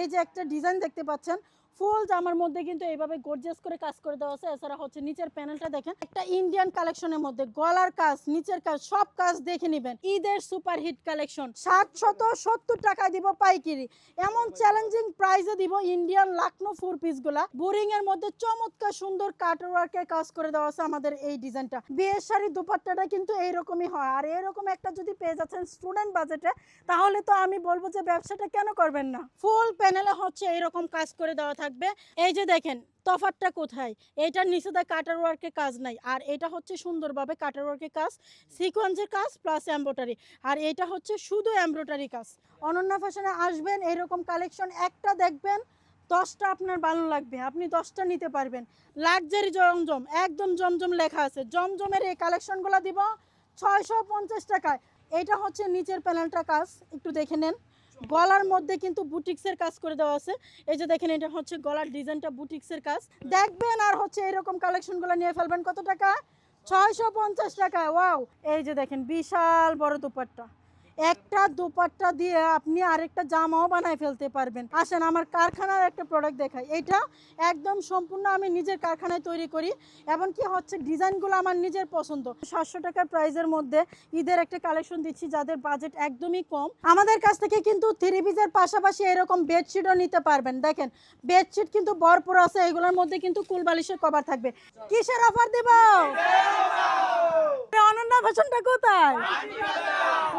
এই যে একটা ডিজাইন দেখতে পাচ্ছেন ফুল জামার মধ্যে কিন্তু এইভাবে গর্জিয়াস করে কাজ করে দেওয়া আছে। এছাড়া হচ্ছে নিচের প্যানেলটা দেখেন, একটা ইন্ডিয়ান কালেকশনের মধ্যে গলার কাজ, নিচের কাজ, সব কাজ দেখে নেবেন। ঈদের সুপার হিট কালেকশন ষাট শত সত্তর টাকায় দিব পাইকিরি। এমন চ্যালেঞ্জিং প্রাইসে দিব ইন্ডিয়ান লাকনো ফোর পিসগুলা। বোরিং এর মধ্যে চমৎকার সুন্দর কাটার ওয়ার্কের কাজ করে দেওয়া আছে আমাদের এই ডিজাইনটা বিয়ের শাড়ি দুপাট্টাটা কিন্তু এইরকমই হয়। আর এরকম একটা যদি পেয়ে যাচ্ছেন স্টুডেন্ট বাজেটে তাহলে তো আমি বলব যে ব্যবসাটা কেন করবেন না? ফুল প্যানেলে হচ্ছে এরকম কাজ করে দেওয়া থাকবে এই যে দেখেন তফাতটা কোথায়? এটার নিচে দা কাটার ওয়ার্কের কাজ নাই। আর এটা হচ্ছে সুন্দরভাবে কাটার ওয়ার্কের কাজ সিকোয়েন্সের কাজ প্লাস এমব্রয়ডারি আর এটা হচ্ছে শুধু এমব্রয়ডারি কাজ। অনন্যা ফ্যাশনে আসবেন, এরকম কালেকশন একটা দেখবেন, দশটা আপনার ভালো লাগবে। আপনি দশটা নিতে পারবেন। লাক্সারি জমজম, একদম জমজম লেখা আছে। জমজমের এই কালেকশনগুলো দিব ছয়শো পঞ্চাশ টাকায়। এটা হচ্ছে নিচের প্যানেলটা কাজ, একটু দেখে নেন। গলার মধ্যে কিন্তু বুটিক্সের কাজ করে দেওয়া আছে। এই যে দেখেন, এটা হচ্ছে গলার ডিজাইনটা বুটিক্সের কাজ। দেখবেন আর হচ্ছে এরকম কালেকশনগুলো নিয়ে ফেলবেন। কত টাকা? ছয়শো পঞ্চাশ টাকা। ওয়াও! এই যে দেখেন, বিশাল বড় দুপাট্টা। একটা দুপাট্টা দিয়ে আপনি আরেকটা জামাও বানায় ফেলতে পারবেন। আসেন আমার কারখানার একটা প্রোডাক্ট দেখাই। এটা একদম সম্পূর্ণ আমি নিজের কারখানায় তৈরি করি এমনকি হচ্ছে ডিজাইনগুলো আমার নিজের পছন্দ। সাতশো টাকার প্রাইজের মধ্যে ঈদের একটা কালেকশন দিচ্ছি যাদের বাজেট একদমই কম। আমাদের কাছ থেকে কিন্তু থ্রি পিসের পাশাপাশি এরকম বেডশিটও নিতে পারবেন। দেখেন বেডশিট কিন্তু ভরপুর আছে এগুলোর মধ্যে কিন্তু কুল বালিশের কভার থাকবে। কিসের অফার দেব? অনন্যা ভাষণটা কোথায়?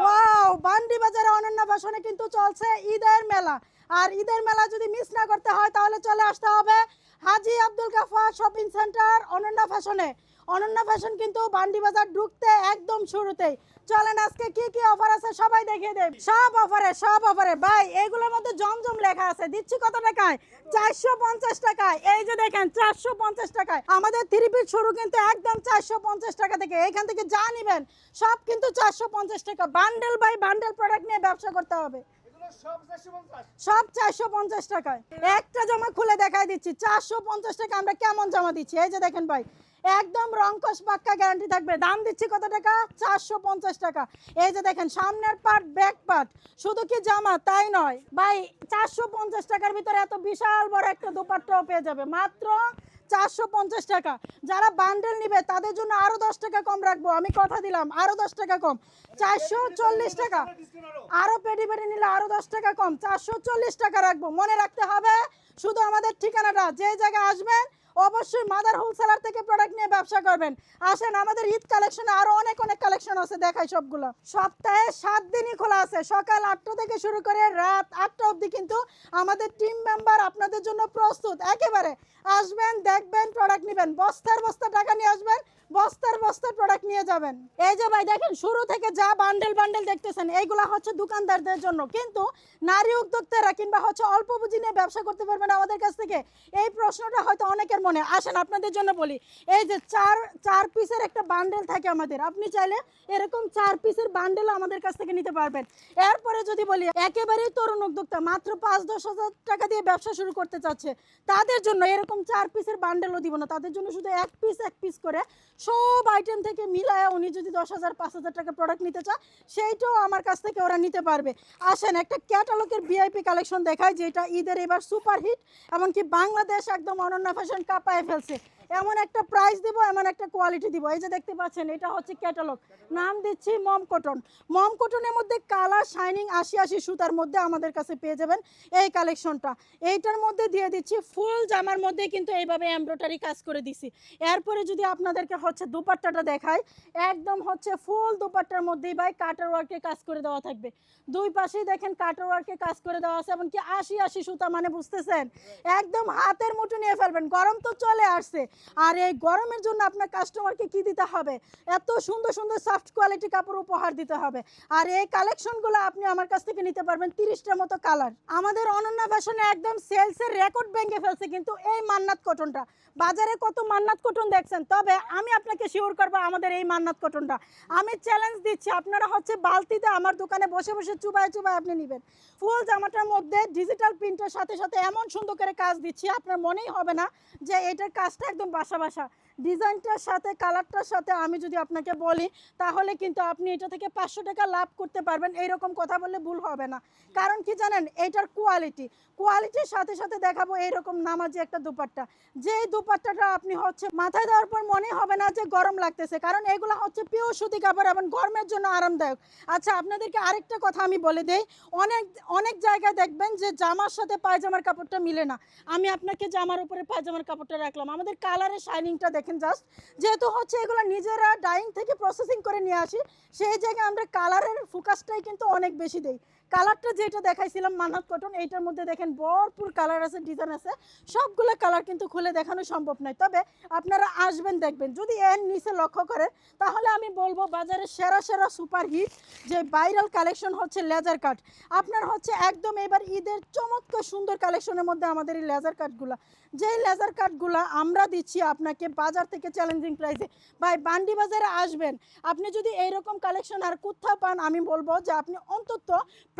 ওয়াও বান্ডি বাজারে অনন্য বাসনে কিন্তু চলছে ঈদের মেলা। আর ঈদের মেলা যদি মিস না করতে হয়, তাহলে চলে আসতে হবে হাজি আব্দুল কাফা শপিং সেন্টার অনন্যা ফ্যাশনে অনন্যা ফ্যাশন কিন্তু বান্ডি বাজার ঢুকতে একদম শুরুতেই। চলেন আজকে কি কি অফার আছে সবাই দেখিয়ে দেব সব অফারে সব অফারে ভাই, এগুলোর মধ্যে জমজম লেখা আছে। দিচ্ছি কত টাকায়? চারশো পঞ্চাশ টাকায়। এই যে দেখেন, চারশো পঞ্চাশ টাকায়। আমাদের থ্রি পিস শুরু কিন্তু একদম চারশো পঞ্চাশ টাকা থেকে। এখান থেকে যা নিবেন, সব কিন্তু চারশো পঞ্চাশ টাকা। বান্ডেল বাই বান্ডেল প্রোডাক্ট নিয়ে ব্যবসা করতে হবে। সব চারশো পঞ্চাশ টাকায়। একটা জামা খুলে দেখাই দিচ্ছি, চারশো পঞ্চাশ টাকা আমরা কেমন জামা দিচ্ছি? এই যে দেখেন ভাই, একদম রংকশ পাক্কা গ্যারান্টি থাকবে। দাম দিচ্ছি কত টাকা? চারশো পঞ্চাশ টাকা। এই যে দেখেন, সামনের পার্ট ব্যাক পার্ট, শুধু কি জামা? তাই নয়। ভাই, চারশো পঞ্চাশ টাকার ভিতরে এত বিশাল বড় একটা দোপাট্টাও পেয়ে যাবে। মাত্র চারশো পঞ্চাশ টাকা। যারা বান্ডেল নিবে, তাদের জন্য আরও দশ টাকা কম রাখব। আমি কথা দিলাম, আরও দশ টাকা কম। চারশো চল্লিশ টাকা। আরও পেটি পেটি নিলে আরও দশ টাকা কম। চারশো চল্লিশ টাকা রাখব। মনে রাখতে হবে, শুধু আমাদের ঠিকানাটা। যে জায়গায় আসবেন অবশ্যই মাদার হোলসেলার থেকে প্রোডাক্ট নিয়ে ব্যবসা করবেন। আসেন, আমাদের ঈদ কালেকশনে আরও অনেক অনেক কালেকশন আছে, দেখাই সবগুলো। সপ্তাহে সাত দিনই খোলা আছে। সকাল আটটা থেকে শুরু করে রাত আটটা অবধি কিন্তু আমাদের টিম মেম্বার আপনাদের জন্য প্রস্তুত। একেবারে আসবেন, দেখবেন প্রোডাক্ট নেবেন। বস্তার বস্তা টাকা নিয়ে আসবেন বস্তার বস্তার প্রোডাক্ট নিয়ে যাবেন। এই যে ভাই দেখেন, শুরু থেকে যা বান্ডেল বান্ডেল দেখতেছেন, এইগুলা হচ্ছে দোকানদারদের জন্য। কিন্তু নারী উদ্যোক্তারা কিংবা হচ্ছে অল্প পুঁজি নিয়ে ব্যবসা করতে পারবেন আমাদের কাছ থেকে। এই প্রশ্নটা হয়তো অনেকের মনে। আসেন, আপনাদের জন্য বলি। এই যে চার চার পিসের একটা বান্ডেল থাকে আমাদের। আপনি চাইলে এরকম চার পিসের বান্ডেল আমাদের কাছ থেকে নিতে পারবেন। এরপরে যদি বলি, একেবারেই তরুণ উদ্যোক্তা, মাত্র পাঁচ, দশ হাজার টাকা দিয়ে ব্যবসা শুরু করতে চাচ্ছে, তাদের জন্য এরকম চার পিসের বান্ডেলও দিব না। তাদের জন্য শুধু এক পিস এক পিস করে সব আইটেম থেকে মিলায় উনি যদি দশ হাজার, পাঁচ হাজার টাকা প্রোডাক্ট নিতে চায়, সেইটাও আমার কাছ থেকে ওরা নিতে পারবে। আসেন, একটা ক্যাটালগের ভিআইপি কালেকশন দেখায় যেটা ঈদের এবার সুপার হিট এমনকি বাংলাদেশ একদম অনন্য ফ্যাশন কাঁপায় ফেলছে। এমন একটা প্রাইস দিব, এমন একটা কোয়ালিটি দিব। এই যে দেখতে পাচ্ছেন, এটা হচ্ছে ক্যাটালগ নাম দিচ্ছি মম কটন মম কটনের মধ্যে কালার শাইনিং আশি আশি সুতার মধ্যে আমাদের কাছে পেয়ে যাবেন এই কালেকশনটা এইটার মধ্যে দিয়ে দিচ্ছি ফুল জামার মধ্যে কিন্তু এইভাবে এমব্রয়ডারি কাজ করে দিছি। এরপরে যদি আপনাদেরকে হচ্ছে দুপাট্টাটা দেখায় একদম হচ্ছে ফুল দুপাট্টার মধ্যেই ভাই কাটার ওয়ার্কে কাজ করে দেওয়া থাকবে। দুই পাশেই দেখেন কাটার ওয়ার্কে কাজ করে দেওয়া আছে, এমনকি আশি আশি সুতা মানে বুঝতেছেন? একদম হাতের মুঠো নিয়ে ফেলবেন, গরম তো চলে আসছে। আর এই গরমের জন্য আপনার কাস্টমারকে কি দিতে হবে? এত সুন্দর সুন্দর সফট কোয়ালিটি কাপড় উপহার দিতে হবে। আর এই কালেকশনগুলো আপনি আমার কাছ থেকে নিতে পারবেন তিরিশটার মতো কালার আমাদের অনন্যা ফ্যাশনে একদম সেলসের রেকর্ড ভেঙে ফেলছে কিন্তু এই মান্নাত কটনটা বাজারে কত মান্নাত কটন দেখছেন? তবে আমি আপনাকে শিওর করব আমাদের এই মান্নাত কটনটা আমি চ্যালেঞ্জ দিচ্ছি, আপনারা হচ্ছে বালতিতে আমার দোকানে বসে বসে চুবায় চুবায় আপনি নেবেন। ফুল জামাটার মধ্যে ডিজিটাল প্রিন্টের সাথে সাথে এমন সুন্দর করে কাজ দিচ্ছি, আপনার মনেই হবে না যে এটার কাজটা একদম বাসা বাসা। ডিজাইনটার সাথে, কালারটার সাথে আমি যদি আপনাকে বলি, তাহলে কিন্তু আপনি এটা থেকে পাঁচশো টাকা লাভ করতে পারবেন। এইরকম কথা বললে ভুল হবে না। কারণ কি জানেন? এটার কোয়ালিটি কোয়ালিটির সাথে সাথে দেখাবো এইরকম নামাজি একটা দুপাট্টা। যেই দুপাট্টাটা আপনি হচ্ছে মাথায় দেওয়ার পর মনে হবে না যে গরম লাগতেছে। কারণ এগুলো হচ্ছে পিওর সুতি কাপড় এবং গরমের জন্য আরামদায়ক। আচ্ছা আপনাদেরকে আরেকটা কথা আমি বলে দেই। অনেক অনেক জায়গায় দেখবেন যে জামার সাথে পায়জামার কাপড়টা মিলে না। আমি আপনাকে জামার উপরে পায়জামার কাপড়টা রাখলাম। আমাদের কালারের শাইনিংটা দেখেন। জাস্ট যেহেতু হচ্ছে এগুলো নিজেরা ডাইং থেকে প্রসেসিং করে নিয়ে আসি, সেই জায়গায় আমরা কালারের ফোকাসটাই কিন্তু অনেক বেশি দেই। কালারটা যেটা দেখাইছিলাম মানহাত কটন, এইটার মধ্যে দেখেন ভরপুর কালার আছে ডিজাইন আছে। সবগুলো কালার কিন্তু খুলে দেখানো সম্ভব নয়। তবে আপনারা আসবেন, দেখবেন। যদি এর নিচে লক্ষ্য করেন, তাহলে আমি বলব বাজারে সেরা সেরা সুপার হিট যে ভাইরাল কালেকশন হচ্ছে লেজার কাট আপনার হচ্ছে একদম এবার ঈদের চমৎকার সুন্দর কালেকশনের মধ্যে আমাদের এই লেজার কাটগুলা যেই লেজার কাটগুলা আমরা দিচ্ছি আপনাকে বাজার থেকে চ্যালেঞ্জিং প্রাইসে ভাই, বান্ডি বাজারে আসবেন। আপনি যদি এইরকম কালেকশন আর কোথাও পান, আমি বলব যে আপনি অন্তত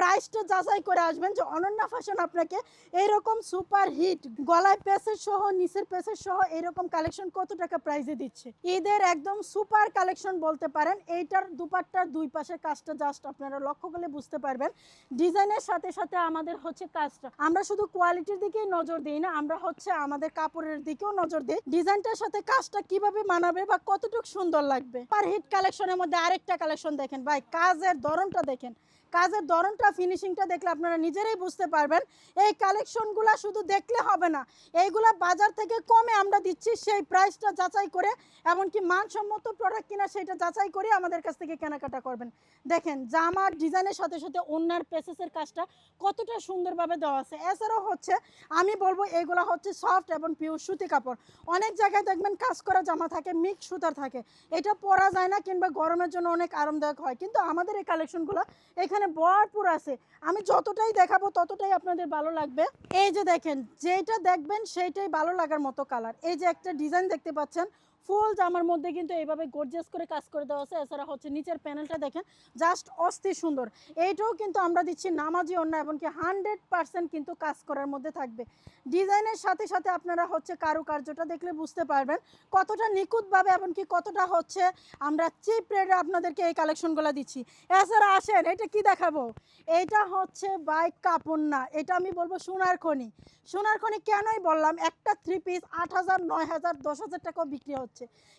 প্রাইসটা যাচাই করে আসবেন যে অনন্যা ফ্যাশন আপনাকে এইরকম সুপার হিট, গলায় পেসের সহ, নিচের পেসের সহ এইরকম কালেকশন কত টাকা প্রাইসে দিচ্ছে? ঈদের একদম সুপার কালেকশন বলতে পারেন। এইটার দুপাট্টার দুই পাশের কাজটা জাস্ট আপনারা লক্ষ্য করলে বুঝতে পারবেন। ডিজাইনের সাথে সাথে আমাদের হচ্ছে কাজটা। আমরা শুধু কোয়ালিটির দিকেই নজর দিই না, আমরা হচ্ছে আমাদের কাপড়ের দিকেও নজর দিই। ডিজাইনটার সাথে কাজটা কীভাবে মানাবে বা কতটুকু সুন্দর লাগবে? পার হিট কালেকশনের মধ্যে আরেকটা কালেকশন দেখেন। ভাই, কাজের ধরনটা দেখেন। কাজের ধরনটা ফিনিশিংটা দেখলে আপনারা নিজেরাই বুঝতে পারবেন। এই কালেকশনগুলো শুধু দেখলে হবে না, এইগুলা বাজার থেকে কমে আমরা দিচ্ছি সেই প্রাইসটা যাচাই করে, এমনকি মানসম্মত প্রোডাক্ট কিনা সেটা যাচাই করে আমাদের কাছ থেকে কেনাকাটা করবেন। দেখেন, জামার ডিজাইনের সাথে সাথে অন্যার পেসেসের কাজটা কতটা সুন্দরভাবে দেওয়া আছে। এছাড়াও হচ্ছে, আমি বলব এগুলো হচ্ছে সফট এবং পিওর সুতি কাপড়। অনেক জায়গায় দেখবেন কাজ করা জামা থাকে মিক্স সুতার থাকে। এটা পরা যায় না কিংবা গরমের জন্য অনেক আরামদায়ক হয়। কিন্তু আমাদের এই কালেকশনগুলো এখানে ভরপুর আছে। আমি যতটাই দেখাবো ততটাই আপনাদের ভালো লাগবে। এই যে দেখেন যেটা দেখবেন সেইটাই ভালো লাগার মতো কালার এই যে একটা ডিজাইন দেখতে পাচ্ছেন ফুল জামার মধ্যে কিন্তু এইভাবে গর্জিয়াস করে কাজ করে দেওয়া আছে। এছাড়া হচ্ছে নিচের প্যানেলটা দেখেন জাস্ট অস্থির সুন্দর। এইটাও কিন্তু আমরা দিচ্ছি নামাজি অন্য, এমনকি হান্ড্রেড পার্সেন্ট কিন্তু কাজ করার মধ্যে থাকবে। ডিজাইনের সাথে সাথে আপনারা হচ্ছে কারুকার্যটা দেখলে বুঝতে পারবেন কতটা নিখুঁতভাবে, এমনকি কতটা হচ্ছে আমরা চিপ রেটে আপনাদেরকে এই কালেকশনগুলো দিচ্ছি। এছাড়া আসেন, এটা কি দেখাবো? এইটা হচ্ছে বাইক কাপড় না, এটা আমি বলব সোনার খনি। সোনার খনি কেনই বললাম, একটা থ্রি পিস আট হাজার, নয় হাজার, দশ হাজার টাকাও বিক্রি হচ্ছে।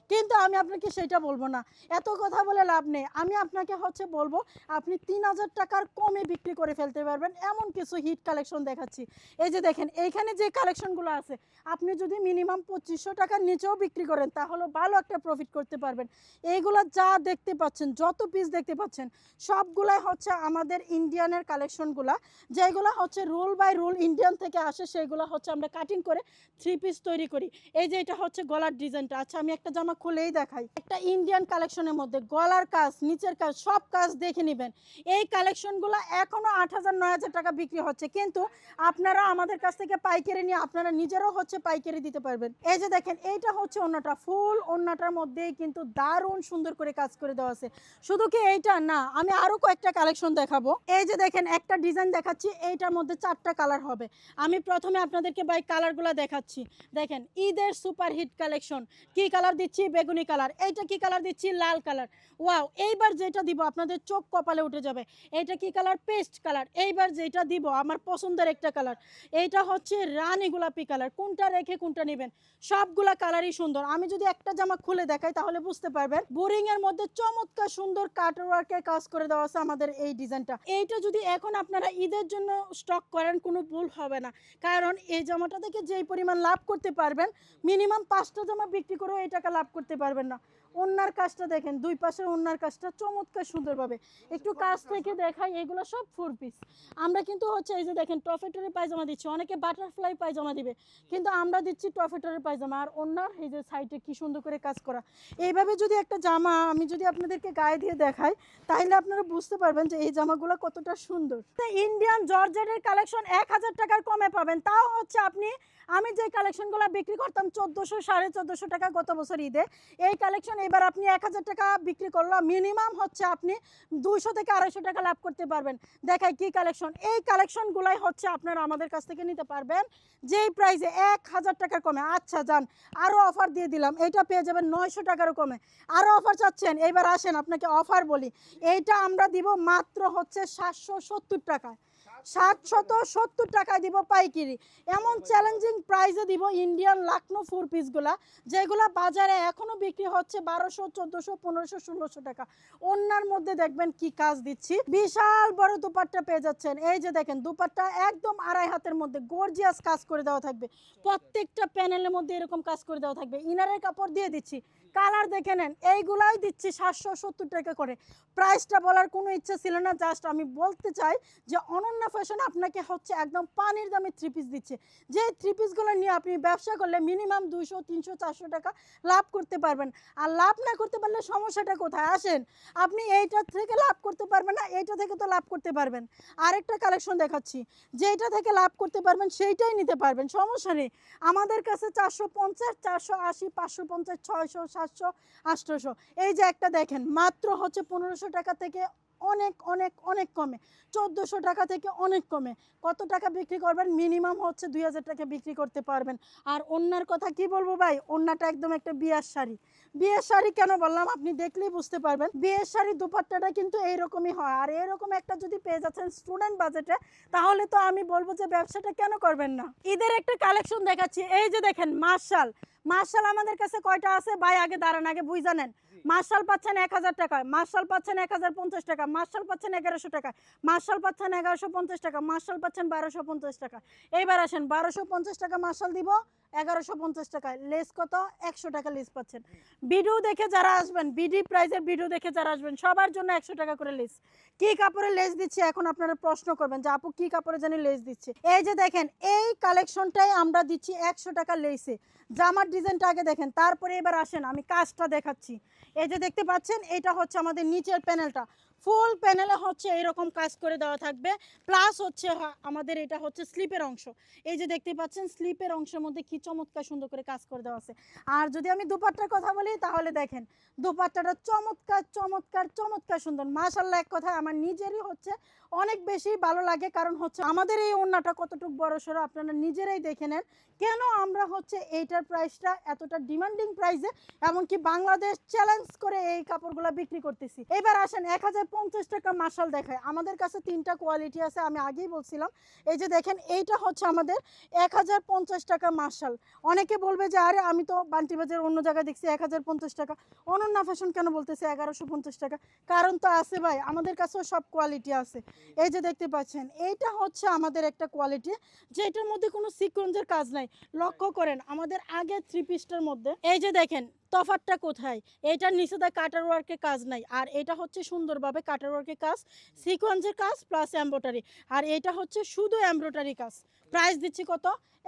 কিন্তু আমি আপনাকে সেটা বলব না। এত কথা বলে লাভ নেই। আমি আপনাকে হচ্ছে বলব, আপনি তিন হাজার টাকার কমে বিক্রি করে ফেলতে পারবেন। এমন কিছু হিট কালেকশন দেখাচ্ছি। এই যে দেখেন, এইখানে যে কালেকশনগুলো আছে, আপনি যদি মিনিমাম পঁচিশশো টাকার নিচেও বিক্রি করেন, তাহলে ভালো একটা প্রফিট করতে পারবেন। এইগুলো যা দেখতে পাচ্ছেন, যত পিস দেখতে পাচ্ছেন, সবগুলাই হচ্ছে আমাদের ইন্ডিয়ানের কালেকশনগুলা যেগুলো হচ্ছে রুল বাই রুল ইন্ডিয়ান থেকে আসে সেগুলো হচ্ছে আমরা কাটিং করে থ্রি পিস তৈরি করি। এই যে এটা হচ্ছে গলার ডিজাইনটা আচ্ছা আমি একটা জামা খুলেই দেখাই। একটা ইন্ডিয়ান কালেকশনের মধ্যে গলার কাজ, নিচের কাজ, সব কাজ দেখে নেবেন। এই কালেকশনগুলো এখনও আট হাজার, নয় হাজার টাকা বিক্রি হচ্ছে। কিন্তু আপনারা আমাদের কাছ থেকে পাইকারি নিয়ে আপনারা নিজেরাও হচ্ছে পাইকারি দিতে পারবেন। এই যে দেখেন, এইটা হচ্ছে অন্যটা। ফুল অন্যটার মধ্যেই কিন্তু দারুণ সুন্দর করে কাজ করে দেওয়া আছে। শুধু কি এইটা? না, আমি আরও কয়েকটা কালেকশন দেখাবো। এই যে দেখেন, একটা ডিজাইন দেখাচ্ছি, এইটার মধ্যে চারটা কালার হবে। আমি প্রথমে আপনাদেরকে বাই কালারগুলো দেখাচ্ছি। দেখেন, ঈদের সুপার হিট কালেকশন কি কালার দিচ্ছি, বেগুনি কালার। এইটা কি কালার দিচ্ছি? লাল কালার। ওয়াও, এইবার যেটা দিব আপনাদের চোখ কপালে উঠে যাবে। এইটা কি কালার? Paste colour. এইবার যেটা দিব আমার পছন্দের একটা কালার। এইটা হচ্ছে রানী গোলাপি কালার। কোনটা রেখে কোনটা নেবেন? সবগুলা কালারই সুন্দর। আমি যদি একটা জামা খুলে দেখাই তাহলে বুঝতে পারবেন। বোরিং এর মধ্যে চমৎকার সুন্দর কাটওয়ার্কের কাজ করে দেওয়া আছে আমাদের এই ডিজাইনটা। এইটা যদি এখন আপনারা ঈদের জন্য স্টক করেন কোনো ভুল হবে না। কারণ এই জামাটা থেকে যেই পরিমাণ লাভ করতে পারবেন মিনিমাম পাঁচটা জামা বিক্রি করেও এই টাকা লাভ করতে পারবেন না। ওনার কাজটা দেখেন দুই পাশের ওনার কাজটা চমৎকার সুন্দরভাবে। একটু কাজ থেকে দেখাই এগুলো সব ফোর পিস আমরা কিন্তু হচ্ছে এই যে দেখেন টফেটরের পায়জামা দিচ্ছি। অনেকে বাটারফ্লাই পায়জামা দিবে কিন্তু আমরা দিচ্ছি টফেটরের পায়জামা। আর ওনার এই যে সাইডে কি সুন্দর করে কাজ করা। এইভাবে যদি একটা জামা আমি যদি আপনাদেরকে গায়ে দিয়ে দেখাই তাহলে আপনারা বুঝতে পারবেন যে এই জামাগুলো কতটা সুন্দর। ইন্ডিয়ান জর্জেটের কালেকশন এক হাজার টাকার কমে পাবেন পাবেন। তাও হচ্ছে আপনি আমি যে কালেকশনগুলো বিক্রি করতাম চোদ্দোশো, সাড়ে চোদ্দোশো টাকা গত বছর ঈদে, এই কালেকশন এবার আপনি এক হাজার টাকা বিক্রি করল মিনিমাম হচ্ছে আপনি দুশো থেকে আড়াইশো টাকা লাভ করতে পারবেন। দেখায় কি কালেকশন। এই কালেকশনগুলাই হচ্ছে আপনারা আমাদের কাছ থেকে নিতে পারবেন। যেই প্রাইসে এক হাজার টাকার কমে। আচ্ছা যান। আরও অফার দিয়ে দিলাম। এইটা পেয়ে যাবেন নয়শো টাকারও কমে। আরও অফার চাচ্ছেন। এইবার আসেন, আপনাকে অফার বলি। এইটা আমরা দিব মাত্র হচ্ছে সাতশো সত্তর টাকায়। সাতশত সত্তর টাকায় দিব পাইকিরি। এমন চ্যালেঞ্জিং প্রাইসে দিব ইন্ডিয়ান লাকনো ফোর পিসগুলা যেগুলা বাজারে এখনও বিক্রি হচ্ছে বারোশো, চোদ্দোশো, পনেরোশো, ষোলোশো টাকা। অন্যার মধ্যে দেখবেন কি কাজ দিচ্ছি? বিশাল বড় দুপাট্টা পেয়ে যাচ্ছেন। এই যে দেখেন, দুপাট্টা একদম আড়াই হাতের মধ্যে গর্জিয়াস কাজ করে দেওয়া থাকবে। প্রত্যেকটা প্যানেলের মধ্যে এরকম কাজ করে দেওয়া থাকবে। ইনারের কাপড় দিয়ে দিচ্ছি। কালার দেখে নেন। এইগুলাই দিচ্ছি সাতশো সত্তর টাকা করে। প্রাইসটা বলার কোনো ইচ্ছা ছিল না, জাস্ট আমি বলতে চাই যে অনন্য ফ্যাশন আপনাকে হচ্ছে একদম পানির দামে থ্রি পিস দিচ্ছে। যে থ্রি পিসগুলো নিয়ে আপনি ব্যবসা করলে মিনিমাম দুইশো, তিনশো, চারশো টাকা লাভ করতে পারবেন। আর লাভ না করতে পারলে সমস্যাটা কোথায়? আসেন, আপনি এইটা থেকে লাভ করতে পারবেন না, এইটা থেকে তো লাভ করতে পারবেন। আরেকটা কালেকশন দেখাচ্ছি। যেটা থেকে লাভ করতে পারবেন, সেইটাই নিতে পারবেন, সমস্যা নেই। আমাদের কাছে চারশো পঞ্চাশ, চারশো আশি, পাঁচশো পঞ্চাশ, ছয়শো সাতশো, আটশোশো। এই যে একটা দেখেন, মাত্র হচ্ছে পনেরোশো টাকা থেকে অনেক অনেক অনেক কমে। চোদ্দোশো টাকা থেকে অনেক কমে। কত টাকা বিক্রি করবেন? মিনিমাম হচ্ছে দুই হাজার টাকা বিক্রি করতে পারবেন। আর অন্যার কথা কি বলব ভাই? অন্যটা একদম একটা বিয়ার শাড়ি। বিয়ের শাড়ি কেন বললাম? আপনি দেখলেই বুঝতে পারবেন। বিয়ের শাড়ি দুপাট্টাটা কিন্তু এইরকমই হয়। আর এরকম একটা যদি পেয়ে যাচ্ছেন স্টুডেন্ট বাজেটে, তাহলে তো আমি বলব যে ব্যবসাটা কেন করবেন না? ঈদের একটা কালেকশন দেখাচ্ছি। এই যে দেখেন, মার্শাল। মার্শাল আমাদের কাছে কয়টা আছে? ভাই আগে দাঁড়ান আগে বুঝ জানেন মার্শাল পাচ্ছেন এক হাজার টাকায় মার্শাল পাচ্ছেন এক হাজার পঞ্চাশ টাকা। মার্শাল পাচ্ছেন এগারোশো টাকা। মার্শাল পাচ্ছেন এগারোশো পঞ্চাশ টাকা। মার্শাল পাচ্ছেন বারোশো পঞ্চাশ টাকা। এইবার আসেন বারোশো পঞ্চাশ টাকা মার্শাল দিব এগারোশো পঞ্চাশ টাকায় লেস কত? একশো টাকা লেস পাচ্ছেন। ভিডিও দেখে যারা আসবেন বিডি প্রাইজের ভিডিও দেখে যারা আসবেন সবার জন্য একশো টাকা করে লেস। কি কাপড়ে লেস দিচ্ছে এখন আপনারা প্রশ্ন করবেন যে আপু কি কাপড়ে জানি লেস দিচ্ছে? এই যে দেখেন এই কালেকশনটাই আমরা দিচ্ছি একশো টাকা লেসে। জামার ডিজাইনটা আগে দেখেন, তারপরে এবার আসেন, আমি কাজটা দেখাচ্ছি। এই যে দেখতে পাচ্ছেন, এটা হচ্ছে আমাদের নিচের প্যানেলটা। ফুল প্যানেলে হচ্ছে এরকম কাজ করে দেওয়া থাকবে, প্লাস হচ্ছে আমাদের এটা হচ্ছে স্লিপের অংশ। এই যে দেখতে পাচ্ছেন, স্লিপের অংশের মধ্যে কি চমৎকার সুন্দর করে কাজ করে দেওয়া আছে। আর যদি আমি দুপাট্টার কথা বলি, তাহলে দেখেন, দুপাট্টাটা চমৎকার চমৎকার চমৎকার সুন্দর। মাশাল্লাহ এক কথায় আমার নিজেরই হচ্ছে অনেক বেশি ভালো লাগে। কারণ হচ্ছে আমাদের এই ওড়নাটা কতটুকু বড় সড়ো আপনারা নিজেরাই দেখে নেন। কেন আমরা হচ্ছে এইটার প্রাইসটা এতটা ডিমান্ডিং প্রাইসে এমনকি বাংলাদেশ চ্যালেঞ্জ করে এই কাপড়গুলো বিক্রি করতেছি। এবার আসেন এক হাজার পঞ্চাশ টাকা মার্শাল দেখায়। আমাদের কাছে তিনটা কোয়ালিটি আছে, আমি আগেই বলছিলাম। এই যে দেখেন, এইটা হচ্ছে আমাদের এক হাজার পঞ্চাশ টাকা মার্শাল অনেকে বলবে যে, আরে আমি তো বান্টি বাজার অন্য জায়গায় দেখছি এক হাজার পঞ্চাশ টাকা। অনন্যা ফ্যাশন কেন বলতেছে এগারোশো পঞ্চাশ টাকা? কারণ তো আছে ভাই, আমাদের কাছেও সব কোয়ালিটি আছে। এই যে দেখতে পাচ্ছেন, এইটা হচ্ছে আমাদের একটা কোয়ালিটি যেটার মধ্যে কোনো সিকুয়েন্সের কাজ নাই। লক্ষ্য করেন, আমাদের আগে থ্রি পিসটার মধ্যে, এই যে দেখেন তফাতটা কোথায়? এটার নিচে দা কাটার ওয়ার্কের কাজ নাই। আর এটা হচ্ছে সুন্দরভাবে কাটার ওয়ার্কের কাজ, সিকোয়েন্সের কাজ প্লাস এমব্রয়ডারি। আর এটা হচ্ছে শুধু এমব্রয়ডারি কাজ। প্রাইস দিচ্ছি কত?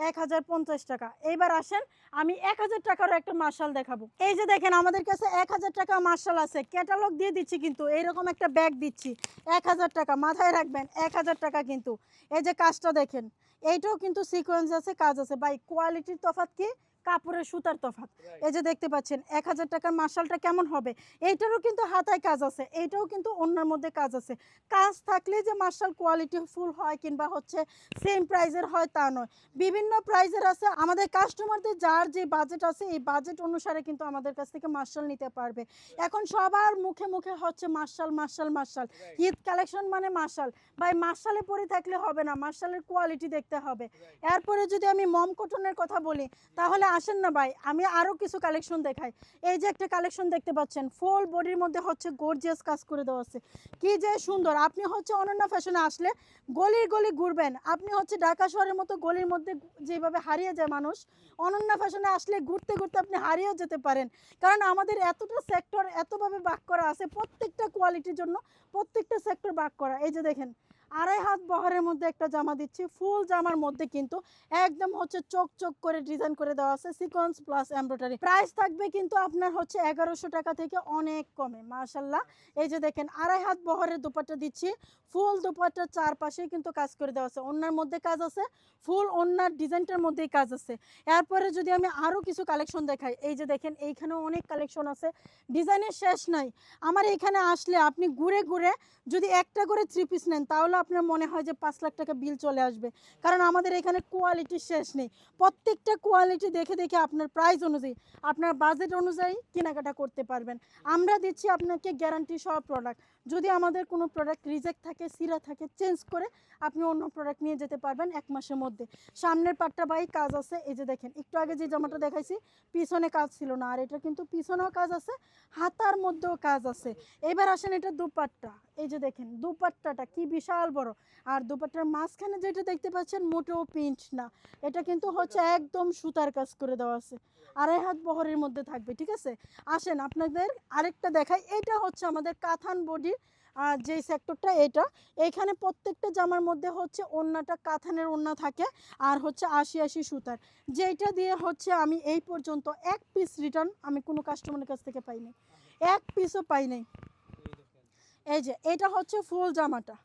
এক হাজার পঞ্চাশ টাকা। এইবার আসেন, আমি এক হাজার টাকারও একটা মার্শাল দেখাবো। এই যে দেখেন, আমাদের কাছে এক হাজার টাকা মার্শাল আছে। ক্যাটালগ দিয়ে দিচ্ছি কিন্তু এইরকম একটা ব্যাগ দিচ্ছি। এক হাজার টাকা, মাথায় রাখবেন, এক হাজার টাকা কিন্তু। এই যে কাজটা দেখেন, এইটাও কিন্তু সিকোয়েন্স আছে, কাজ আছে। বাই কোয়ালিটির তফাৎ কি? কাপড়ের সুতার তফাত এই যে দেখতে পাচ্ছেন এক হাজার টাকার মার্শালটা কেমন হবে? এইটারও কিন্তু হাতায় কাজ আছে এইটাও কিন্তু অন্যের মধ্যে কাজ আছে। কাজ থাকলে যে মার্শাল কোয়ালিটি ফুল হয় কিংবা হচ্ছে সেম প্রাইজের হয় তা নয়। বিভিন্ন প্রাইজের আছে আমাদের কাস্টমারদের যার যে বাজেট আছে এই বাজেট অনুসারে কিন্তু আমাদের কাছ থেকে মার্শাল নিতে পারবে। এখন সবার মুখে মুখে হচ্ছে Marshal Marshal Marshal. Eid collection মানে মার্শাল। ভাই মার্শালে পরে থাকলে হবে না মার্শালের কোয়ালিটি দেখতে হবে। এরপরে যদি আমি মম কটনের কথা বলি তাহলে আসেন না ভাই, আমি আরও কিছু কালেকশন দেখাই। এই যে একটা কালেকশন দেখতে পাচ্ছেন ফুল বডির মধ্যে হচ্ছে গর্জিয়াস কাজ করে দেওয়া আছে। কি যে সুন্দর, আপনি হচ্ছে অনন্য ফ্যাশনে আসলে গলির গলি ঘুরবেন। আপনি হচ্ছে ঢাকা শহরের মতো গলির মধ্যে যেভাবে হারিয়ে যায় মানুষ, অনন্য ফ্যাশনে আসলে ঘুরতে ঘুরতে আপনি হারিয়েও যেতে পারেন। কারণ আমাদের এতটা সেক্টর এতভাবে বাক করা আছে, প্রত্যেকটা কোয়ালিটির জন্য প্রত্যেকটা সেক্টর বাক করা। এই যে দেখেন আড়াই হাত বহরের মধ্যে একটা জামা দিচ্ছি। ফুল জামার মধ্যে কিন্তু একদম হচ্ছে চোখ চোখ করে ডিজাইন করে দেওয়া আছে। Sequence plus embroidery. প্রাইস থাকবে কিন্তু আপনার হচ্ছে এগারোশো টাকা থেকে অনেক কমে। মার্শাল্লাহ এই যে দেখেন, আড়াই হাত বহরের দুপাট্টা দিচ্ছি। ফুল দুপাট্টার চারপাশে কিন্তু কাজ করে দেওয়া আছে। অন্যার মধ্যে কাজ আছে। ফুল অন্যার ডিজাইনটার মধ্যেই কাজ আছে। এরপরে যদি আমি আরও কিছু কালেকশন দেখাই, এই যে দেখেন, এইখানেও অনেক কালেকশন আছে। ডিজাইনের শেষ নাই। আমার এখানে আসলে আপনি ঘুরে ঘুরে যদি একটা করে থ্রি পিস নেন, তাহলে আপনার মনে হয় যে পাঁচ লাখ টাকা বিল চলে আসবে? কারণ আমাদের এখানে কোয়ালিটি শেষ নেই। প্রত্যেকটা কোয়ালিটি দেখে দেখে আপনার প্রাইস অনুযায়ী, আপনার বাজেট অনুযায়ী কেনাকাটা করতে পারবেন। আমরা দিচ্ছি আপনাকে গ্যারান্টি সব প্রোডাক্ট যদি আমাদের কোনো প্রোডাক্ট রিজেক্ট থাকে সিরা থাকে চেঞ্জ করে আপনি অন্য প্রোডাক্ট নিয়ে যেতে পারবেন এক মাসের মধ্যে। সামনের পাটটা বাই কাজ আছে, এই যে দেখেন, একটু আগে যে জামাটা দেখাইছি, পিছনে কাজ ছিল না, আর এটা কিন্তু পিছনেও কাজ আছে, হাতার মধ্যেও কাজ আছে। এবার আসেন এটা দুপাট্টা, এই যে দেখেন, দুপাট্টাটা কি বিশাল বড়। আর দুপাট্টার মাঝখানে যেটা দেখতে পাচ্ছেন, মোটেও পিঞ্চ না। এটা কিন্তু হচ্ছে একদম সুতার কাজ করে দেওয়া আছে, আড়াই হাত বহরের মধ্যে থাকবে, ঠিক আছে? আসেন, আপনাদের আরেকটা দেখাই, এটা হচ্ছে আমাদের কাথান বডির আর যেই সেক্টরটা এটা এইখানে প্রত্যেকটা জামার মধ্যে হচ্ছে ওন্নাটা কাথানের ওন্না থাকে আর হচ্ছে আশি আশি সুতার। যেটা দিয়ে হচ্ছে আমি এই পর্যন্ত এক পিস রিটার্ন আমি কোনো কাস্টমারের কাছ থেকে পাইনি। এক পিসও পাই নাই এই যে, এটা হচ্ছে ফুল জামাটা।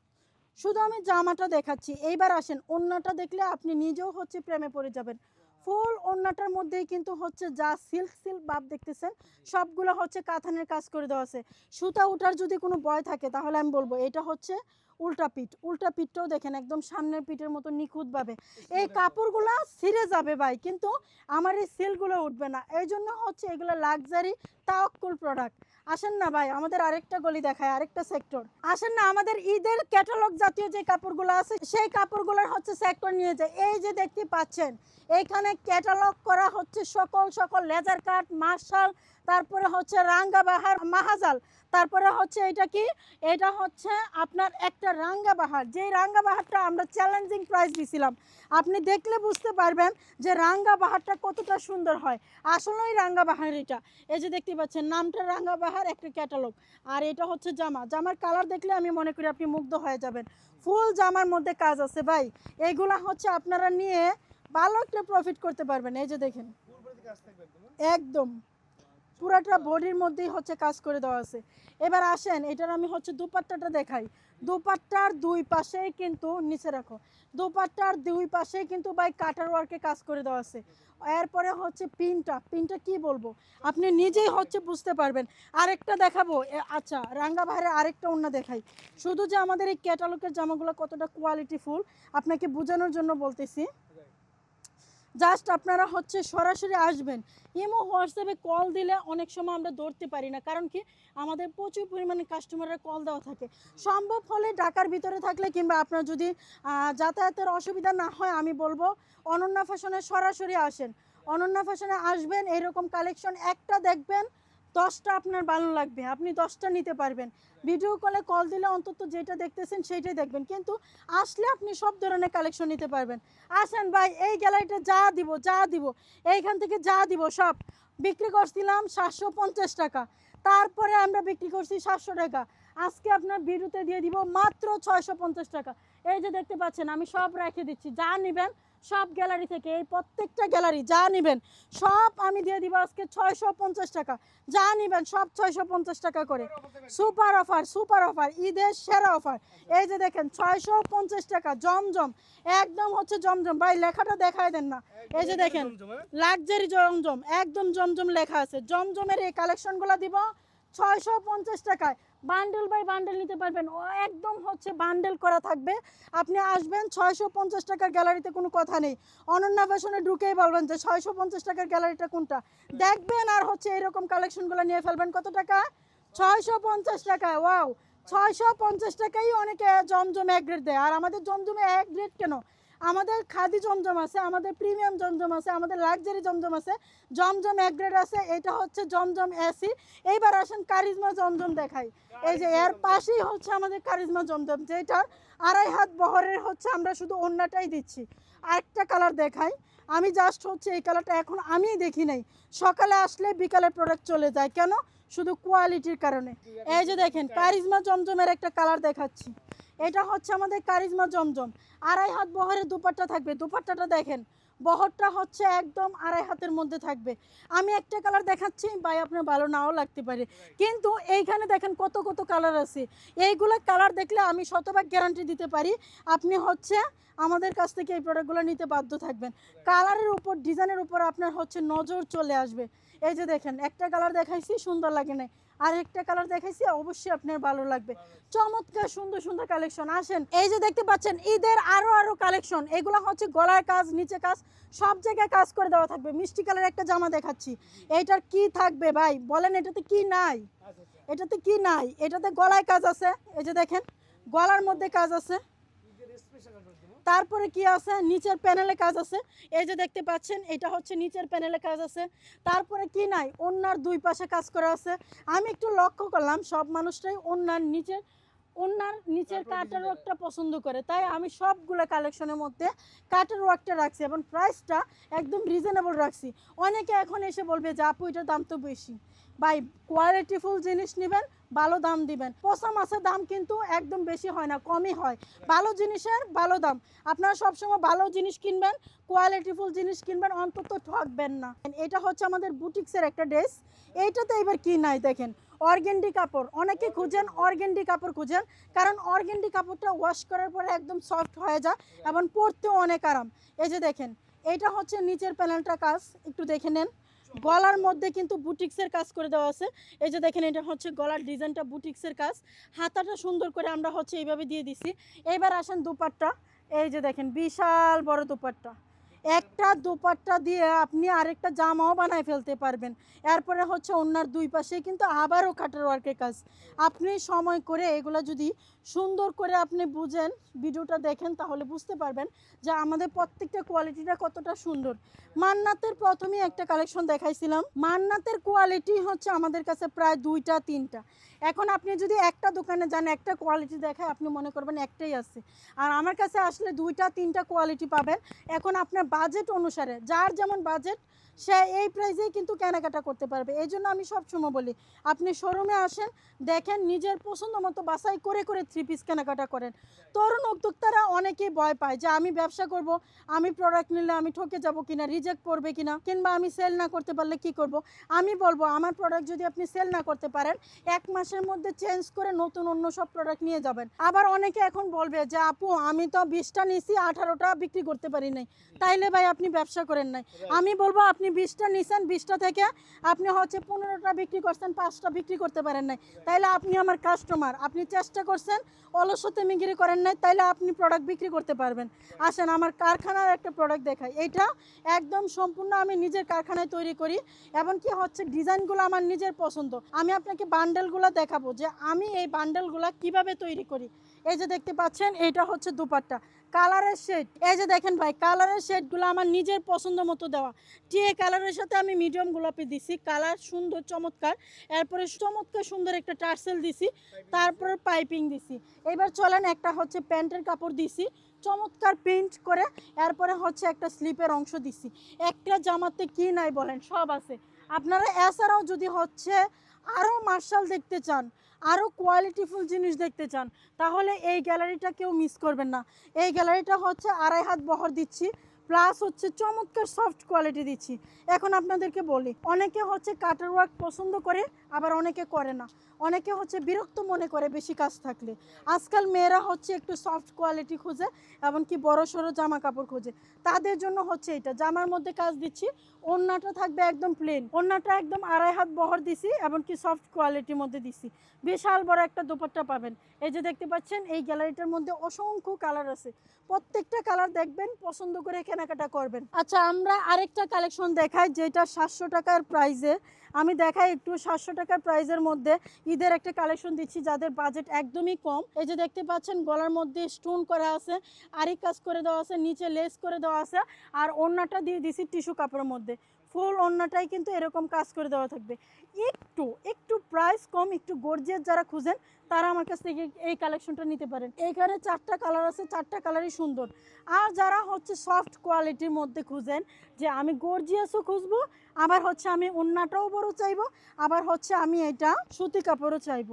শুধু আমি জামাটা দেখাচ্ছি। এইবার আসেন ওন্নাটা দেখলে আপনি নিজেও হচ্ছে প্রেমে পড়ে যাবেন। ফুল অন্যটার মধ্যেই কিন্তু হচ্ছে যা সিল্ক সিল্ক বাপ দেখতেছেন সবগুলো হচ্ছে কাঁথানের কাজ করে দেওয়া আছে। সুতা উঠার যদি কোনো বয় থাকে তাহলে আমি বলব এটা হচ্ছে উল্টা পিঠ উল্টা পিঠটাও দেখেন একদম সামনের পিঠের মতো নিখুঁতভাবে। এই কাপড়গুলো ছিঁড়ে যাবে ভাই কিন্তু আমার এই সেলগুলো উঠবে না। এই জন্য হচ্ছে এগুলো লাক্সারি তাওয়াক্কুল প্রোডাক্ট আসেন না ভাই আমাদের আরেকটা গলি দেখায় আরেকটা সেক্টর আসেন না আমাদের ঈদের ক্যাটালগ জাতীয় যে কাপড়গুলো আছে সেই কাপড়গুলোর হচ্ছে সেক্টর নিয়ে যায় এই যে দেখতে পাচ্ছেন এইখানে ক্যাটালগ করা হচ্ছে সকল সকল লেজার কাট মার্শাল তারপরে হচ্ছে রাঙ্গা বাহার মাহাজাল। তারপরে হচ্ছে এটা কি? এটা হচ্ছে আপনার একটা রাঙ্গা বাহার যেই রাঙ্গা বাহারটা আমরা চ্যালেঞ্জিং প্রাইস দিছিলাম আপনি দেখলে বুঝতে পারবেন যে রাঙ্গা বাহারটা কতটা সুন্দর হয়। আসলেই রাঙ্গা বাহার এটা। এই যে দেখতে পাচ্ছেন নামটা রাঙ্গা বাহার একটা ক্যাটালগ আর এটা হচ্ছে জামা। জামার কালার দেখলে আমি মনে করি আপনি মুগ্ধ হয়ে যাবেন। ফুল জামার মধ্যে কাজ আছে ভাই। এইগুলা হচ্ছে আপনারা নিয়ে ভালো একটা প্রফিট করতে পারবেন। এই যে দেখেন। একদম। পুরাটা বডির মধ্যেই হচ্ছে কাজ করে দেওয়া আছে। এবার আসেন, এটার আমি হচ্ছে দুপাট্টাটা দেখাই। দুপাট্টার দুই পাশেই কিন্তু নিচে রাখো। দুপাট্টার দুই পাশেই কিন্তু বাই কাটার ওয়ার্কে কাজ করে দেওয়া আছে। এরপরে হচ্ছে পিনটা। পিনটা কি বলব? আপনি নিজেই হচ্ছে বুঝতে পারবেন। আরেকটা দেখাবো। আচ্ছা রাঙ্গা বাহারে আরেকটা অন্য দেখাই। শুধু যে আমাদের এই ক্যাটালগের জামাগুলো কতটা কোয়ালিটিফুল আপনাকে বোঝানোর জন্য বলতেছি। জাস্ট আপনারা হচ্ছে সরাসরি আসবেন। ইমো হোয়াটসঅ্যাপে কল দিলে অনেক সময় আমরা ধরতে পারি না। কারণ কি? আমাদের প্রচুর পরিমাণে কাস্টমাররা কল দেওয়া থাকে। সম্ভব হলে ঢাকার ভিতরে থাকলে কিংবা আপনার যদি যাতায়াতের অসুবিধা না হয়, আমি বলব অনন্যা ফ্যাশনে সরাসরি আসেন। অনন্যা ফ্যাশনে আসবেন, এরকম কালেকশন একটা দেখবেন দশটা আপনার ভালো লাগবে, আপনি দশটা নিতে পারবেন। ভিডিও কলে কল দিলে অন্তত যেটা দেখতেছেন সেইটাই দেখবেন। কিন্তু আসলে আপনি সব ধরনের কালেকশন নিতে পারবেন। আসেন ভাই, এই গ্যালারিটা যা দিব যা দিব, এইখান থেকে যা দিব সব। বিক্রি করছিলাম সাতশো পঞ্চাশ টাকা, তারপরে আমরা বিক্রি করছি সাতশো টাকা। আজকে আপনার ভিডিওতে দিয়ে দিব মাত্র ছয়শো পঞ্চাশ টাকা। এই যে দেখতে পাচ্ছেন, আমি সব রেখে দিচ্ছি। যা নেবেন সব গ্যালারি থেকে এই প্রত্যেকটা গ্যালারি যা নেবেন সব আমি দিয়ে দিব আজকে ছয়শো পঞ্চাশ টাকা। যা নেবেন সব ছয়শো পঞ্চাশ টাকা করে। সুপার অফার সুপার অফার ঈদের সেরা অফার এই যে দেখেন ছয়শো পঞ্চাশ টাকা জমজম একদম হচ্ছে জমজম। ভাই লেখাটা দেখায় দেন না। এই যে দেখেন লাক্সারি জমজম একদম জমজম লেখা আছে। জমজমের এই কালেকশনগুলো দিব ছয়শো পঞ্চাশ টাকায়। বান্ডেল বাই বান্ডেল নিতে পারবেন। ও একদম হচ্ছে বান্ডেল করা থাকবে। আপনি আসবেন ছয়শো পঞ্চাশ টাকার গ্যালারিতে, কোনো কথা নেই। অনন্যা ফ্যাশনে ঢুকেই বলবেন যে ছয়শো পঞ্চাশ টাকার গ্যালারিটা কোনটা? দেখবেন আর হচ্ছে এরকম কালেকশনগুলো নিয়ে ফেলবেন। কত টাকা? ছয়শো পঞ্চাশ টাকা, ওয়াও! ছয়শো পঞ্চাশ টাকাই অনেকে জমজমে এক গ্রেড দেয়। আর আমাদের জমজমে এক গ্রেড কেন? আমাদের খাদি জমজম আছে আমাদের প্রিমিয়াম জমজম আছে আমাদের লাক্সারি জমজম আছে জমজম এক গ্রেড আছে এটা হচ্ছে জমজম এসি এইবার আসেন কারিজমা জমজম দেখাই। এই যে এর পাশেই হচ্ছে আমাদের কারিজমা জমজম যেটার আড়াই হাত বহরের হচ্ছে আমরা শুধু অন্যটাই দিচ্ছি। আরেকটা কালার দেখাই। আমি জাস্ট হচ্ছে এই কালারটা এখন আমিই দেখি নাই। সকালে আসলে বিকালে প্রোডাক্ট চলে যায়। কেন? শুধু কোয়ালিটির কারণে। এই যে দেখেন কারিজমা জমজমের একটা কালার দেখাচ্ছি। এটা হচ্ছে আমাদের কারিজমা জমজম। আড়াই হাত বহরের দুপাট্টা থাকবে। দুপাট্টাটা দেখেন, বহরটা হচ্ছে একদম আড়াই হাতের মধ্যে থাকবে। আমি একটা কালার দেখাচ্ছি, ভাই আপনার ভালো নাও লাগতে পারে। কিন্তু এইখানে দেখেন কত কত কালার আছে। এইগুলো কালার দেখলে আমি শতভাগ গ্যারান্টি দিতে পারি। আপনি হচ্ছে আমাদের কাছ থেকে এই প্রোডাক্টগুলো নিতে বাধ্য থাকবেন। কালারের উপর ডিজাইনের উপর আপনার হচ্ছে নজর চলে আসবে। এই যে দেখেন, একটা কালার দেখাইছি, সুন্দর লাগে নাই। আর একটা কালার দেখাইছি, অবশ্যই আপনার ভালো লাগবে। চমৎকার, সুন্দর সুন্দর কালেকশন আসেন, এই যে দেখতে পাচ্ছেন, ঈদের আরও আরও কালেকশন এগুলো হচ্ছে গলার কাজ, নিচে কাজ, সব জায়গায় কাজ করে দেওয়া থাকবে। মিষ্টি কালার একটা জামা দেখাচ্ছি। এইটার কি থাকবে ভাই? বলেন, এটাতে কি নাই? এটাতে কি নাই? এটাতে গলায় কাজ আছে, এই যে দেখেন, গলার মধ্যে কাজ আছে। তারপরে কি আছে? নিচের প্যানেলে কাজ আছে। এই যে দেখতে পাচ্ছেন এটা হচ্ছে নিচের প্যানেলে কাজ আছে। তারপরে কি নাই? অন্যার দুই পাশে কাজ করা আছে। আমি একটু লক্ষ্য করলাম সব মানুষটাই অন্যার নিচের অন্যার নিচের কাটার ওয়ার্কটা পছন্দ করে। তাই আমি সবগুলো কালেকশনের মধ্যে কাটার ওয়ার্কটা রাখছি এবং প্রাইসটা একদম রিজনেবল রাখছি। অনেকে এখন এসে বলবে যে আপু এটার দাম তো বেশি। ভাই কোয়ালিটিফুল জিনিস নেবেন, ভালো দাম দিবেন। পচা মাছের দাম কিন্তু একদম বেশি হয় না, কমই হয়। ভালো জিনিসের ভালো দাম। আপনারা সবসময় ভালো জিনিস কিনবেন কোয়ালিটিফুল জিনিস কিনবেন, অন্তত ঠকবেন না। এটা হচ্ছে আমাদের বুটিক্সের একটা ড্রেস। এইটাতে এবার কি নাই দেখেন, অর্গেন্ডি কাপড়। অনেকে খুঁজেন অর্গেন্ডি কাপড় খুঁজেন, কারণ অর্গেন্ডি কাপড়টা ওয়াশ করার পরে একদম সফট হয়ে যায় এবং পরতেও অনেক আরাম। এই যে দেখেন এইটা হচ্ছে নিচের প্যানেলটা কাজ, একটু দেখে নেন। গলার মধ্যে কিন্তু বুটিক্সের কাজ করে দেওয়া আছে। এই যে দেখেন, এটা হচ্ছে গলার ডিজাইনটা বুটিক্সের কাজ। হাতাটা সুন্দর করে আমরা হচ্ছে এইভাবে দিয়ে দিছি। এবার আসেন দুপাট্টা। এই যে দেখেন, বিশাল বড় দুপাট্টা। একটা দুপাট্টা দিয়ে আপনি আরেকটা জামাও বানায় ফেলতে পারবেন। এরপরে হচ্ছে অন্যার দুই পাশে কিন্তু আবারও কাটার ওয়ার্কের কাজ। আপনি সময় করে এগুলো যদি সুন্দর করে আপনি বুঝেন, ভিডিওটা দেখেন, তাহলে বুঝতে পারবেন যে আমাদের প্রত্যেকটা কোয়ালিটিটা কতটা সুন্দর। মান্নাতের প্রথমেই একটা কালেকশন দেখাইছিলাম। মান্নাতের কোয়ালিটি হচ্ছে আমাদের কাছে প্রায় দুইটা, তিনটা। এখন আপনি যদি একটা দোকানে যান, একটা কোয়ালিটি দেখায়, আপনি মনে করবেন একটাই আছে। আর আমার কাছে আসলে দুইটা, তিনটা কোয়ালিটি পাবেন। এখন আপনার বাজেট অনুসারে, যার যেমন বাজেট সে এই প্রাইসেই কিন্তু কেনাকাটা করতে পারবে। এই জন্য আমি সবসময় বলি, আপনি শোরুমে আসেন, দেখেন, নিজের পছন্দ মতো বাছাই করে করে থ্রি পিস কেনাকাটা করেন। তরুণ উদ্যোক্তারা অনেকেই ভয় পায় যে আমি ব্যবসা করব, আমি প্রোডাক্ট নিলে আমি ঠকে যাব কিনা রিজেক্ট পড়বে কিনা, কিংবা আমি সেল না করতে পারলে কি করব? আমি বলব, আমার প্রোডাক্ট যদি আপনি সেল না করতে পারেন, এক মাসের মধ্যে চেঞ্জ করে নতুন অন্য সব প্রোডাক্ট নিয়ে যাবেন। আবার অনেকে এখন বলবে যে, আপু, আমি তো বিশটা নিছি, আঠারোটা বিক্রি করতে পারি নাই। তাইলে ভাই আপনি ব্যবসা করেন নাই। আমি বলব, আপনি বিশটা নিছেন, বিশটা থেকে আপনি হচ্ছে পনেরোটা বিক্রি করছেন, পাঁচটা বিক্রি করতে পারেন নাই। তাইলে আপনি আমার কাস্টমার আপনি চেষ্টা করছেন অলসতে মিগিরি করেন নাই, তাইলে আপনি প্রোডাক্ট বিক্রি করতে পারবেন। আসেন, আমার কারখানার একটা প্রোডাক্ট দেখাই। এটা একদম সম্পূর্ণ আমি নিজের কারখানায় তৈরি করি এবং কি হচ্ছে ডিজাইনগুলো আমার নিজের পছন্দ। আমি আপনাকে বান্ডেলগুলো দেখাবো যে আমি এই বান্ডেলগুলো কীভাবে তৈরি করি। এই যে দেখতে পাচ্ছেন এটা হচ্ছে দুপাট্টা। কালারের শেড, এই যে দেখেন ভাই, কালারের শেডগুলো আমার নিজের পছন্দ মতো দেওয়া। টিয়ে কালারের সাথে আমি মিডিয়াম গোলাপি দিছি, কালার সুন্দর, চমৎকার। এরপরে চমৎকার সুন্দর একটা টার্সেল দিছি, তারপরে পাইপিং দিছি। এবার চলেন একটা হচ্ছে প্যান্টের কাপড় দিছি, চমৎকার প্রিন্ট করে এরপরে হচ্ছে একটা স্লিপের অংশ দিছি। একটা জামাতে কি নাই বলেন, সব আছে। আপনারা এছাড়াও যদি হচ্ছে আরও মার্শাল দেখতে চান আরও কোয়ালিটিফুল জিনিস দেখতে চান, তাহলে এই গ্যালারিটা কেউ মিস করবেন না। এই গ্যালারিটা হচ্ছে আড়াই হাত বহর দিচ্ছি। প্লাস হচ্ছে চমৎকার সফট কোয়ালিটি দিচ্ছি। এখন আপনাদেরকে বলি, অনেকে হচ্ছে কাটার ওয়ার্ক পছন্দ করে, আবার অনেকে করে না। অনেকে হচ্ছে বিরক্ত মনে করে বেশি কাজ থাকলে। আজকাল মেয়েরা হচ্ছে একটু সফট কোয়ালিটি খুঁজে, এমনকি বড় সড়ো জামা কাপড় খোঁজে। তাদের জন্য হচ্ছে এটা, জামার মধ্যে কাজ দিচ্ছি, ওড়নাটা থাকবে একদম প্লেন ওড়নাটা একদম আড়াই হাত বহর দিছি, এমনকি সফট কোয়ালিটির মধ্যে দিছি। বিশাল বড় একটা দোপাট্টা পাবেন। এই যে দেখতে পাচ্ছেন, এই গ্যালারিটার মধ্যে অসংখ্য কালার আছে। প্রত্যেকটা কালার দেখবেন, পছন্দ করে কেনাকাটা করবেন। আচ্ছা আমরা আরেকটা কালেকশন দেখাই, যেটা সাতশো টাকার প্রাইজে আমি দেখাই একটু সাতশো টাকার প্রাইজের মধ্যে। ঈদের একটা কালেকশন দিচ্ছি যাদের বাজেট একদমই কম। এই যে দেখতে পাচ্ছেন, গলার মধ্যে স্টোন করা আছে, আরেক কাজ করে দেওয়া আছে, নিচে লেস করে দেওয়া আছে, আর ওড়নাটা দিয়ে দিছি টিস্যু কাপড়ের মধ্যে। ফুল অন্যটাই কিন্তু এরকম কাজ করে দেওয়া থাকবে। একটু একটু প্রাইস কম, একটু গর্জিয়াস যারা খুঁজেন, তারা আমার কাছ থেকে এই কালেকশনটা নিতে পারেন। এইখানে চারটা কালার আছে, চারটা কালারই সুন্দর। আর যারা হচ্ছে সফট কোয়ালিটির মধ্যে খুঁজেন, যে আমি গর্জিয়াসও খুঁজবো আবার হচ্ছে আমি ওন্নাটাও বড় চাইব, আবার হচ্ছে আমি এটা সুতি কাপড়ও চাইব।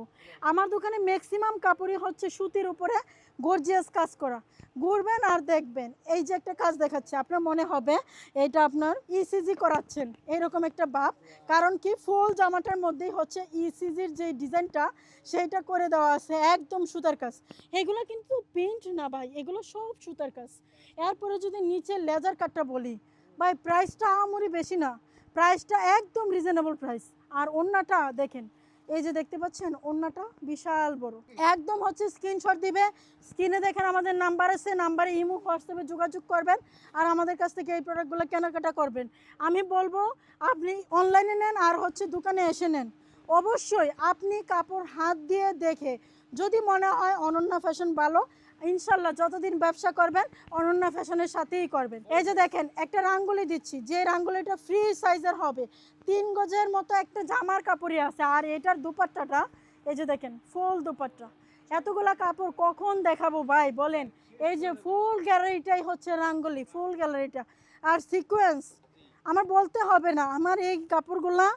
আমার দোকানে ম্যাক্সিমাম কাপড়ই হচ্ছে সুতির উপরে গর্জিয়াস কাজ করা। ঘুরবেন আর দেখবেন, এই যে একটা কাজ দেখাচ্ছে, আপনার মনে হবে এটা আপনার ইসিজি করাচ্ছেন, এরকম একটা বাপ। কারণ কি ফুল জামাটার মধ্যেই হচ্ছে ইসিজির যে ডিজাইনটা সেইটা করে দেওয়া আছে, একদম সুতার কাজ। এগুলো কিন্তু প্রিন্ট না ভাই, এগুলো সব সুতার কাজ। এরপরে যদি নিচে লেজার কাটটা বলি, ভাই প্রাইসটা আমরি বেশি না। প্রাইসটা একদম রিজনেবল প্রাইস আর অন্যটা দেখেন, এই যে দেখতে পাচ্ছেন অন্যটা বিশাল বড়। একদম হচ্ছে স্ক্রিনশট দিবে স্ক্রিনে দেখেন আমাদের নাম্বার আছে নাম্বারে ইমো, হোয়াটসঅ্যাপে যোগাযোগ করবেন আর আমাদের কাছ থেকে এই প্রোডাক্টগুলো কেনাকাটা করবেন। আমি বলব, আপনি অনলাইনে নেন আর হচ্ছে দোকানে এসে নেন। অবশ্যই আপনি কাপড় হাত দিয়ে দেখে, যদি মনে হয় অনন্যা ফ্যাশন ভালো ইনশাল্লাহ যতদিন ব্যবসা করবেন, অনন্যা ফ্যাশনের সাথেই করবেন। এই যে দেখেন, একটা রাঙ্গুলি দিচ্ছি। যে রাঙ্গুলিটা ফ্রি সাইজের হবে। তিন গজের মতো একটা জামার কাপড়ই আছে। আর এটার দুপাট্টাটা, এই যে দেখেন ফুল দুপাট্টা। এতগুলা কাপড় কখন দেখাবো ভাই? বলেন। এই যে ফুল গ্যালারিটাই হচ্ছে রাঙ্গুলি ফুল গ্যালারিটা আর সিকোয়েন্স আমার বলতে হবে না, আমার এই কাপড়গুলা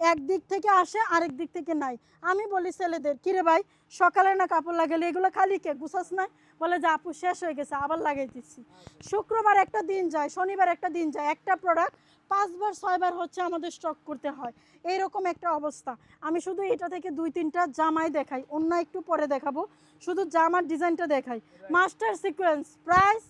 একদিক থেকে আসে, আরেক দিক থেকে নাই। আমি বলি ছেলেদের, কিরে ভাই, সকালে না কাপড় লাগালে? এগুলো খালি কে? গুছাস নাই? বলে যে, আপু, শেষ হয়ে গেছে, আবার লাগাই দিচ্ছি শুক্রবার একটা দিন যায়, শনিবার একটা দিন যায়, একটা প্রোডাক্ট পাঁচবার, ছয়বার হচ্ছে আমাদের স্টক করতে হয়। এইরকম একটা অবস্থা। আমি শুধু এটা থেকে দুই, তিনটা জামাই দেখাই, অন্য একটু পরে দেখাবো। শুধু জামার ডিজাইনটা দেখাই। মাস্টার সিকোয়েন্স প্রাইস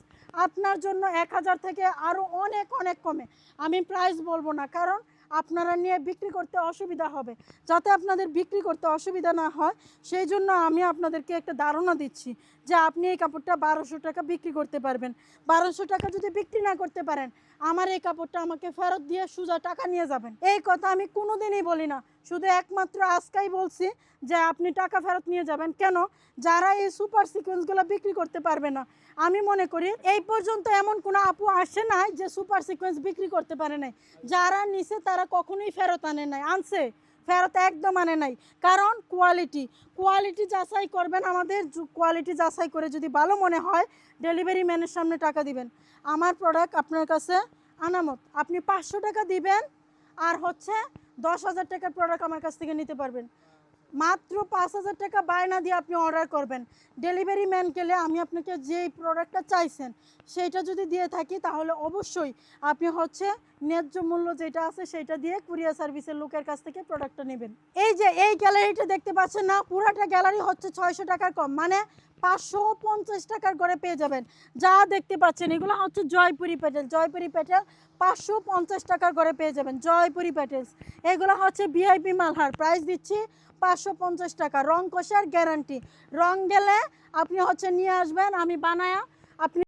আপনার জন্য এক হাজার থেকে আরও অনেক অনেক কমে। আমি প্রাইস বলব না, কারণ আপনারা নিয়ে বিক্রি করতে অসুবিধা হবে। যাতে আপনাদের বিক্রি করতে অসুবিধা না হয়, সেই জন্য আমি আপনাদেরকে একটা ধারণা দিচ্ছি যে আপনি এই কাপড়টা বারোশো টাকা বিক্রি করতে পারবেন। বারোশো টাকা যদি বিক্রি না করতে পারেন, আমার এই কাপড়টা আমাকে ফেরত দিয়ে সোজা টাকা নিয়ে যাবেন। এই কথা আমি কোনোদিনই বলি না। শুধু একমাত্র আজকাই বলছি যে আপনি টাকা ফেরত নিয়ে যাবেন। কেন? যারা এই সুপার সিকোয়েন্সগুলো বিক্রি করতে পারবে না। আমি মনে করি এই পর্যন্ত এমন কোনো আপু আসে নাই যে সুপার সিকোয়েন্স বিক্রি করতে পারে নাই। যারা নিছে তারা কখনোই ফেরত আনে নাই। আনছে। ফেরত একদম মানে নাই। কারণ কোয়ালিটি কোয়ালিটি যাচাই করবেন আমাদের কোয়ালিটি যাচাই করে যদি ভালো মনে হয় ডেলিভারি ম্যানের সামনে টাকা দিবেন। আমার প্রোডাক্ট আপনার কাছে আনামত। আপনি পাঁচশো টাকা দিবেন আর হচ্ছে দশ হাজার টাকার প্রোডাক্ট আমার কাছ থেকে নিতে পারবেন। মাত্র পাঁচ হাজার টাকা বায়না দিয়ে আপনি অর্ডার করবেন। ডেলিভারি ম্যান গেলে আমি আপনাকে যেই প্রোডাক্টটা চাইছেন, সেইটা যদি দিয়ে থাকি, তাহলে অবশ্যই আপনি হচ্ছে ন্যায্য মূল্য যেটা আছে সেটা দিয়ে কুরিয়ার সার্ভিসের লোকের কাছ থেকে প্রোডাক্টটা নেবেন। এই যে, এই গ্যালারিটা দেখতে পাচ্ছেন না, পুরাটা গ্যালারি হচ্ছে ছয়শো টাকার কম মানে পাঁচশো পঞ্চাশ টাকার করে পেয়ে যাবেন। যা দেখতে পাচ্ছেন, এগুলো হচ্ছে জয়পুরি প্যাটেল জয়পুরি প্যাটেল পাঁচশো পঞ্চাশ টাকার করে পেয়ে যাবেন, জয়পুরি প্যাটেলস এগুলো হচ্ছে ভিআইপি মালহার প্রাইস দিচ্ছি পাঁচশো পঞ্চাশ টাকা। রং কষার গ্যারান্টি রং গেলে আপনি হচ্ছে নিয়ে আসবেন, আমি বানায়া আপনি